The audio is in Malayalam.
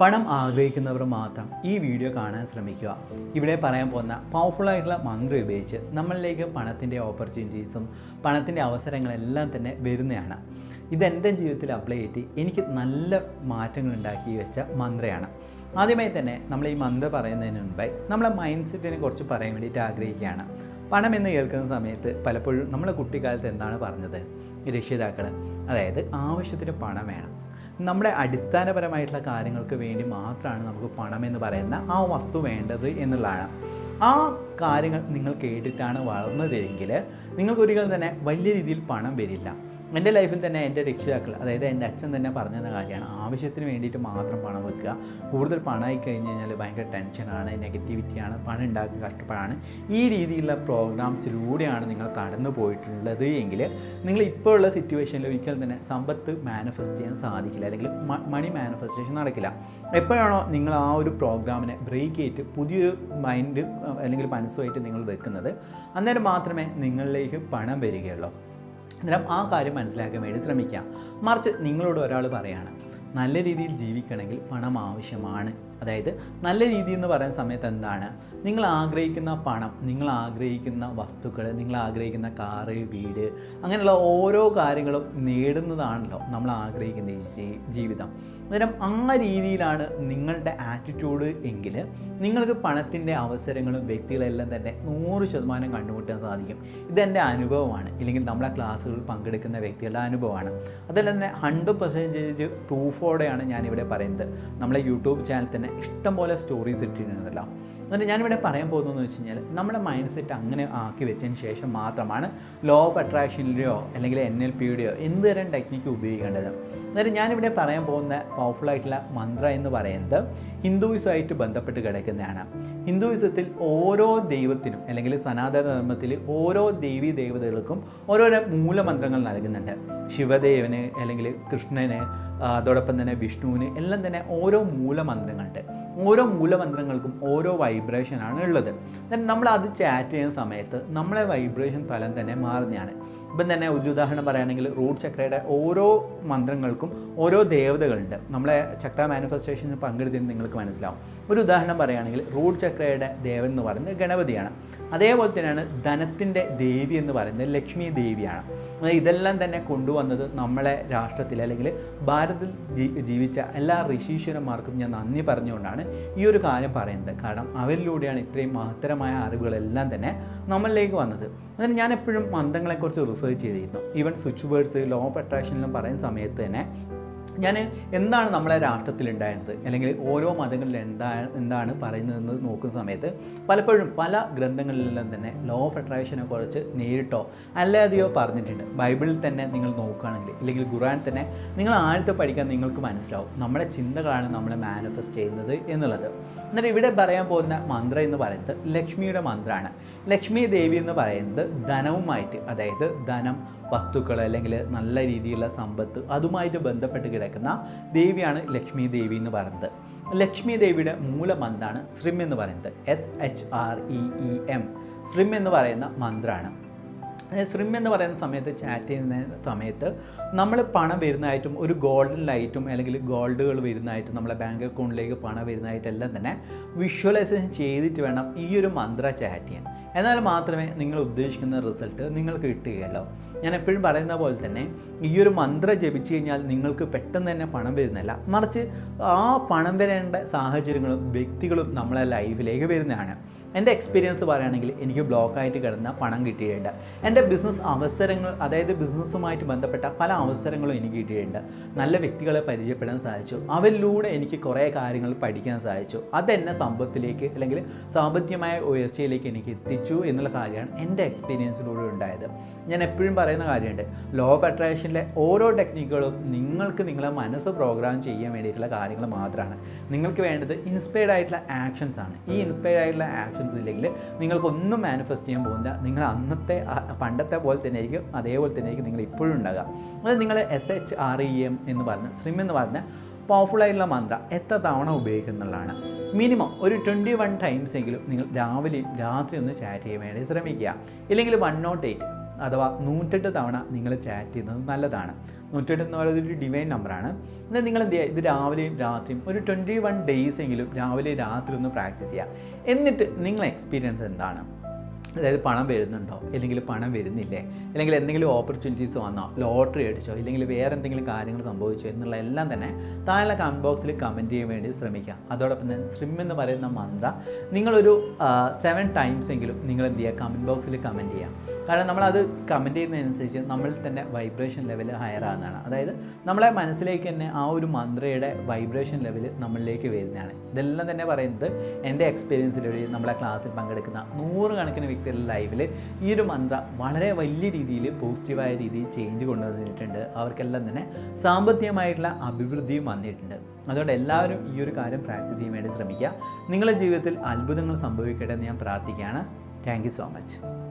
പണം ആഗ്രഹിക്കുന്നവർ മാത്രം ഈ വീഡിയോ കാണാൻ ശ്രമിക്കുക. ഇവിടെ പറയാൻ പോകുന്ന പവർഫുൾ ആയിട്ടുള്ള മന്ത്രം ഉപയോഗിച്ച് നമ്മളിലേക്ക് പണത്തിന്റെ ഓപ്പർച്യൂണിറ്റീസും പണത്തിന്റെ അവസരങ്ങളെല്ലാം തന്നെ വരുന്നതാണ്. ഇതെന്റെ ജീവിതത്തിൽ അപ്ലൈ ചെയ്തി എനിക്ക് നല്ല മാറ്റങ്ങൾ ഉണ്ടാക്കി വെച്ച മന്ത്രയാണ്. ആദ്യമായി തന്നെ നമ്മൾ ഈ മന്ത്ര പറയുന്നതിന് മുൻപായി നമ്മളെ മൈൻഡ് സെറ്റിനെ കുറിച്ച് പറയാൻ വേണ്ടിയിട്ട് ആഗ്രഹിക്കുകയാണ്. പണം എന്ന് കേൾക്കുന്ന സമയത്ത് പലപ്പോഴും നമ്മളെ കുട്ടിക്കാലത്ത് എന്താണ് പറഞ്ഞത്? രക്ഷിതാക്കൾ അതായത് ആവശ്യത്തിന് പണം വേണം. നമ്മുടെ അടിസ്ഥാനപരമായിട്ടുള്ള കാര്യങ്ങൾക്ക് വേണ്ടി മാത്രമാണ് നമുക്ക് പണം എന്ന് പറയുന്ന ആ വസ്തു വേണ്ടത് എന്നുള്ളതാണ്. ആ കാര്യങ്ങൾ നിങ്ങൾ കേട്ടിട്ടാണ് വളർന്നതെങ്കിൽ നിങ്ങൾക്കൊരിക്കലും തന്നെ വലിയ രീതിയിൽ പണം വരില്ല. എന്റെ ലൈഫിൽ തന്നെ എന്റെ രക്ഷിതാക്കൾ അതായത് എന്റെ അച്ഛൻ തന്നെ പറഞ്ഞ കാര്യമാണ് ആവശ്യത്തിന് വേണ്ടിയിട്ട് മാത്രം പണം വെക്കുക. കൂടുതൽ പണമായി കഴിഞ്ഞ് കഴിഞ്ഞാൽ ഭയങ്കര ടെൻഷനാണ് നെഗറ്റിവിറ്റിയാണ് പണം ഉണ്ടാക്കുക കഷ്ടപ്പാടാണ്. ഈ രീതിയിലുള്ള പ്രോഗ്രാംസിലൂടെയാണ് നിങ്ങൾ കടന്നു പോയിട്ടുള്ളത് എങ്കിൽ നിങ്ങൾ ഇപ്പോൾ ഉള്ള സിറ്റുവേഷനിൽ ഒരിക്കലും തന്നെ സമ്പത്ത് മാനിഫെസ്റ്റ് ചെയ്യാൻ സാധിക്കില്ല അല്ലെങ്കിൽ മണി മാനിഫെസ്റ്റേഷൻ നടക്കില്ല. എപ്പോഴാണോ നിങ്ങൾ ആ ഒരു പ്രോഗ്രാമിനെ ബ്രേക്ക് ചെയ്തിട്ട് പുതിയൊരു മൈൻഡ് അല്ലെങ്കിൽ മനസ്സുമായിട്ട് നിങ്ങൾ വെക്കുന്നത് അന്നേരം മാത്രമേ നിങ്ങളിലേക്ക് പണം വരികയുള്ളൂ. അന്നേരം ആ കാര്യം മനസ്സിലാക്കാൻ വേണ്ടി ശ്രമിക്കാം. മറിച്ച് നിങ്ങളോട് ഒരാൾ പറയാണ് നല്ല രീതിയിൽ ജീവിക്കണമെങ്കിൽ പണം ആവശ്യമാണ്. അതായത് നല്ല രീതി എന്ന് പറയുന്ന സമയത്ത് എന്താണ്? നിങ്ങൾ ആഗ്രഹിക്കുന്ന പണം നിങ്ങൾ ആഗ്രഹിക്കുന്ന വസ്തുക്കൾ നിങ്ങൾ ആഗ്രഹിക്കുന്ന കാറ് വീട് അങ്ങനെയുള്ള ഓരോ കാര്യങ്ങളും നേടുന്നതാണല്ലോ നമ്മൾ ആഗ്രഹിക്കുന്ന ഈ ജീവിതം. അന്നേരം ആ രീതിയിലാണ് നിങ്ങളുടെ ആറ്റിറ്റ്യൂഡ് എങ്കിൽ നിങ്ങൾക്ക് പണത്തിന്റെ അവസരങ്ങളും വ്യക്തികളെല്ലാം തന്നെ നൂറ് ശതമാനം കണ്ടുമുട്ടാൻ സാധിക്കും. ഇതെന്റെ അനുഭവമാണ്. ഇല്ലെങ്കിൽ നമ്മളെ ക്ലാസ്സുകളിൽ പങ്കെടുക്കുന്ന വ്യക്തികളുടെ അനുഭവമാണ്. അതെല്ലാം തന്നെ ഹൺഡ്രഡ് പെർസെന്റേജ് പ്രൂഫോടെയാണ് ഞാനിവിടെ പറയുന്നത്. നമ്മളെ യൂട്യൂബ് ചാനൽ തന്നെ ഇഷ്ടംപോലെ സ്റ്റോറീസ് ഇട്ടിട്ടുണ്ടല്ലോ. എന്നിട്ട് ഞാനിവിടെ പറയാൻ പോകുന്നതെന്ന് വെച്ച് കഴിഞ്ഞാൽ നമ്മുടെ മൈൻഡ് സെറ്റ് അങ്ങനെ ആക്കി വെച്ചതിന് ശേഷം മാത്രമാണ് ലോ ഓഫ് അട്രാക്ഷനിലെയോ അല്ലെങ്കിൽ എൻ എൽ പിയുടെയോ എന്ത് തരം ടെക്നിക്ക് ഉപയോഗിക്കേണ്ടത്. എന്നിട്ട് ഞാനിവിടെ പറയാൻ പോകുന്ന പവർഫുൾ ആയിട്ടുള്ള മന്ത്ര എന്ന് പറയുന്നത് ഹിന്ദുയിസമായിട്ട് ബന്ധപ്പെട്ട് കിടക്കുന്നതാണ്. ഹിന്ദുയിസത്തിൽ ഓരോ ദൈവത്തിനും അല്ലെങ്കിൽ സനാതന ധർമ്മത്തിൽ ഓരോ ദേവീ ദേവതകൾക്കും ഓരോരോ മൂലമന്ത്രങ്ങൾ നൽകുന്നുണ്ട്. ശിവദേവന് അല്ലെങ്കിൽ കൃഷ്ണന് അതോടൊപ്പം തന്നെ വിഷ്ണുവിന് എല്ലാം തന്നെ ഓരോ മൂലമന്ത്രങ്ങളുണ്ട്. ഓരോ മൂലമന്ത്രങ്ങൾക്കും ഓരോ വൈബ്രേഷനാണ് ഉള്ളത്. നമ്മൾ അത് ചാറ്റ് ചെയ്യുന്ന സമയത്ത് നമ്മളെ വൈബ്രേഷൻ തലം തന്നെ മാറുന്നതാണ്. ഇപ്പം തന്നെ ഒരു ഉദാഹരണം പറയുകയാണെങ്കിൽ റൂട്ട് ചക്രയുടെ ഓരോ മന്ത്രങ്ങൾക്കും ഓരോ ദേവതകളുണ്ട്. നമ്മളെ ചക്ര മാനിഫെസ്റ്റേഷനിൽ പങ്കെടുത്തിട്ട് നിങ്ങൾക്ക് മനസ്സിലാവും. ഒരു ഉദാഹരണം പറയുകയാണെങ്കിൽ റൂട്ട് ചക്രയുടെ ദേവൻ എന്ന് പറയുന്നത് ഗണപതിയാണ്. അതേപോലെ തന്നെയാണ് ധനത്തിന്റെ ദേവി എന്ന് പറയുന്നത് ലക്ഷ്മി ദേവിയാണ്. ഇതെല്ലാം തന്നെ കൊണ്ടുവന്നത് നമ്മളെ രാഷ്ട്രത്തിൽ അല്ലെങ്കിൽ ഭാരതത്തിൽ ജീവിച്ച എല്ലാ ഋഷീശ്വരന്മാർക്കും ഞാൻ നന്ദി പറഞ്ഞുകൊണ്ടാണ് ഈ ഒരു കാര്യം പറയുന്നത്. കാരണം അവരിലൂടെയാണ് ഇത്രയും മഹത്തരമായ അറിവുകളെല്ലാം തന്നെ നമ്മളിലേക്ക് വന്നത്. അതിന് ഞാൻ എപ്പോഴും മന്ത്രങ്ങളെക്കുറിച്ച് റിസർച്ച് ചെയ്തിരുന്നു. Even switch words law of അട്രാക്ഷനിലും പറയുന്ന സമയത്ത് തന്നെ ഞാൻ എന്താണ് നമ്മളെ രാഷ്ട്രത്തിലുണ്ടായത്? അല്ലെങ്കിൽ ഓരോ മതങ്ങളിൽ എന്താ എന്താണ് പറയുന്നതെന്ന് നോക്കുന്ന സമയത്ത് പലപ്പോഴും പല ഗ്രന്ഥങ്ങളിലെല്ലാം തന്നെ ലോ ഓഫ് അട്രാക്ഷനെ കുറിച്ച് നേരിട്ടോ അല്ലാതെയോ പറഞ്ഞിട്ടുണ്ട്. ബൈബിളിൽ തന്നെ നിങ്ങൾ നോക്കുകയാണെങ്കിൽ അല്ലെങ്കിൽ ഖുറാൻ തന്നെ നിങ്ങൾ ആഴത്തെ പഠിക്കാൻ നിങ്ങൾക്ക് മനസ്സിലാവും. നമ്മുടെ ചിന്തകളാണ് നമ്മളെ മാനിഫെസ്റ്റ് ചെയ്യുന്നത് എന്നുള്ളത്. എന്നിട്ട് ഇവിടെ പറയാൻ പോകുന്ന മന്ത്രം എന്ന് പറയുന്നത് ലക്ഷ്മിയുടെ മന്ത്രമാണ് ലക്ഷ്മി ദേവി എന്ന് പറയുന്നത് ധനവുമായിട്ട് അതായത് ധനം വസ്തുക്കൾ അല്ലെങ്കിൽ നല്ല രീതിയിലുള്ള സമ്പത്ത് അതുമായിട്ട് ബന്ധപ്പെട്ട് കിടക്കുന്ന ദേവിയാണ് ലക്ഷ്മി ദേവി എന്ന് പറയുന്നത്. ലക്ഷ്മി ദേവിയുടെ മൂലമന്ത്രാണ് ശ്രിം എന്ന് പറയുന്നത്. S H R E E M ശ്രിം എന്ന് പറയുന്ന മന്ത്രമാണ് സ്ട്രിം എന്ന് പറയുന്ന സമയത്ത് ചാറ്റ് ചെയ്യുന്ന സമയത്ത് നമ്മൾ പണം വരുന്നതായിട്ടും ഒരു ഗോൾഡൻ ലൈറ്റും അല്ലെങ്കിൽ ഗോൾഡുകൾ വരുന്നതായിട്ടും നമ്മളെ ബാങ്ക് അക്കൗണ്ടിലേക്ക് പണം വരുന്നതായിട്ടെല്ലാം തന്നെ വിഷ്വലൈസേഷൻ ചെയ്തിട്ട് വേണം ഈ ഒരു മന്ത്ര ചാറ്റ് ചെയ്യാൻ. എന്നാൽ മാത്രമേ നിങ്ങൾ ഉദ്ദേശിക്കുന്ന റിസൾട്ട് നിങ്ങൾക്ക് കിട്ടുകയുള്ളൂ. ഞാൻ എപ്പോഴും പറയുന്ന പോലെ തന്നെ ഈ ഒരു മന്ത്ര ജപിച്ചു കഴിഞ്ഞാൽ നിങ്ങൾക്ക് പെട്ടെന്ന് തന്നെ പണം വരുന്നില്ല മറിച്ച് ആ പണം വരേണ്ട സാഹചര്യങ്ങളും വ്യക്തികളും നമ്മളെ ലൈഫിലേക്ക് വരുന്നതാണ്. എന്റെ എക്സ്പീരിയൻസ് പറയുകയാണെങ്കിൽ എനിക്ക് ബ്ലോക്കായിട്ട് കിടന്ന പണം കിട്ടിയിട്ടുണ്ട്. എന്റെ ബിസിനസ് അവസരങ്ങൾ അതായത് ബിസിനസ്സുമായിട്ട് ബന്ധപ്പെട്ട പല അവസരങ്ങളും എനിക്ക് കിട്ടിയിട്ടുണ്ട്. നല്ല വ്യക്തികളെ പരിചയപ്പെടാൻ സാധിച്ചു. അവരിലൂടെ എനിക്ക് കുറേ കാര്യങ്ങൾ പഠിക്കാൻ സാധിച്ചു. അതെന്നെ സമ്പത്തിലേക്ക് അല്ലെങ്കിൽ സാമ്പത്തികമായ ഉയർച്ചയിലേക്ക് എനിക്ക് എത്തിച്ചു എന്നുള്ള കാര്യമാണ് എന്റെ എക്സ്പീരിയൻസിലൂടെ ഉണ്ടായത്. ഞാൻ എപ്പോഴും പറയുന്ന കാര്യമുണ്ട് ലോ ഓഫ് അട്രാക്ഷനിലെ ഓരോ ടെക്നിക്കുകളും നിങ്ങൾക്ക് നിങ്ങളെ മനസ്സ് പ്രോഗ്രാം ചെയ്യാൻ വേണ്ടിയിട്ടുള്ള കാര്യങ്ങൾ മാത്രമാണ്. നിങ്ങൾക്ക് വേണ്ടത് ഇൻസ്പയർഡ് ആയിട്ടുള്ള ആക്ഷൻസ് ആണ്. ഈ ഇൻസ്പയർഡ് ആയിട്ടുള്ള ആക്ഷൻസ് ഇല്ലെങ്കിൽ നിങ്ങൾക്കൊന്നും മാനിഫെസ്റ്റ് ചെയ്യാൻ പോകുന്നില്ല. നിങ്ങൾ അന്നത്തെ പണ്ടത്തെ പോലെ തന്നെ ആയിരിക്കും അതേപോലെ തന്നെ ആയിരിക്കും നിങ്ങൾ ഇപ്പോഴും ഉണ്ടാകുക അത് നിങ്ങൾ S H R E M എന്ന് പറഞ്ഞ സ്ട്രിം എന്ന് പറഞ്ഞ പവർഫുള്ളായിട്ടുള്ള മന്ത്ര എത്ര തവണ ഉപയോഗിക്കുന്നുള്ളതാണ് മിനിമം ഒരു ട്വന്റി വൺ ടൈംസ് എങ്കിലും നിങ്ങൾ രാവിലെയും രാത്രി ഒന്ന് ചാറ്റ് ചെയ്യാൻ വേണ്ടി ശ്രമിക്കുക. ഇല്ലെങ്കിൽ വൺ നോട്ട് എയ്റ്റ് അഥവാ നൂറ്റെട്ട് തവണ നിങ്ങൾ ചാറ്റ് ചെയ്യുന്നത് നല്ലതാണ്. നൂറ്റെട്ട് എന്ന് പറയുന്നത് ഒരു ഡിവൈൻ നമ്പറാണ് എന്നാൽ നിങ്ങൾ എന്ത് ചെയ്യുക? ഇത് രാവിലെയും രാത്രിയും ഒരു ട്വന്റി വൺ ഡേയ്സ് എങ്കിലും രാവിലെ രാത്രി ഒന്ന് പ്രാക്ടീസ് ചെയ്യുക. എന്നിട്ട് നിങ്ങളെ എക്സ്പീരിയൻസ് എന്താണ്? അതായത് പണം വരുന്നുണ്ടോ? അല്ലെങ്കിൽ പണം വരുന്നില്ലേ? അല്ലെങ്കിൽ എന്തെങ്കിലും ഓപ്പർച്യൂണിറ്റീസ് വന്നോ? ലോട്ടറി അടിച്ചോ? ഇല്ലെങ്കിൽ വേറെ എന്തെങ്കിലും കാര്യങ്ങൾ സംഭവിച്ചോ? എന്നുള്ള എല്ലാം തന്നെ താഴെ കമന്റ് ബോക്സിൽ കമന്റ് ചെയ്യാൻ വേണ്ടി ശ്രമിക്കുക അതോടൊപ്പം തന്നെ സ്ട്രിം എന്ന് പറയുന്ന മന്ത്ര നിങ്ങളൊരു സെവൻ ടൈംസ് എങ്കിലും നിങ്ങൾ എന്ത് ചെയ്യുക? കമന്റ് ബോക്സിൽ കമന്റ് ചെയ്യുക. കാരണം നമ്മളത് കമന്റ് ചെയ്യുന്നതനുസരിച്ച് നമ്മൾ തന്നെ വൈബ്രേഷൻ ലെവൽ ഹയർ ആകുന്നതാണ് അതായത് നമ്മളെ മനസ്സിലേക്ക് തന്നെ ആ ഒരു മന്ത്രയുടെ വൈബ്രേഷൻ ലെവൽ നമ്മളിലേക്ക് വരുന്നതാണ്. ഇതെല്ലാം തന്നെ പറയുന്നത് എന്റെ എക്സ്പീരിയൻസിലൂടെ നമ്മളെ ക്ലാസ്സിൽ പങ്കെടുക്കുന്ന നൂറുകണക്കിന് വ്യക്തികളുടെ ലൈഫിൽ ഈ ഒരു മന്ത്ര വളരെ വലിയ രീതിയിൽ പോസിറ്റീവായ രീതിയിൽ ചേഞ്ച് കൊണ്ടുവന്നിട്ടുണ്ട്. അവർക്കെല്ലാം തന്നെ സാമ്പത്തികമായിട്ടുള്ള അഭിവൃദ്ധിയും വന്നിട്ടുണ്ട്. അതുകൊണ്ട് എല്ലാവരും ഈ ഒരു കാര്യം പ്രാക്ടീസ് ചെയ്യാൻ വേണ്ടി ശ്രമിക്കുക. നിങ്ങളുടെ ജീവിതത്തിൽ അത്ഭുതങ്ങൾ സംഭവിക്കട്ടെ എന്ന് ഞാൻ പ്രാർത്ഥിക്കുകയാണ്. Thank so much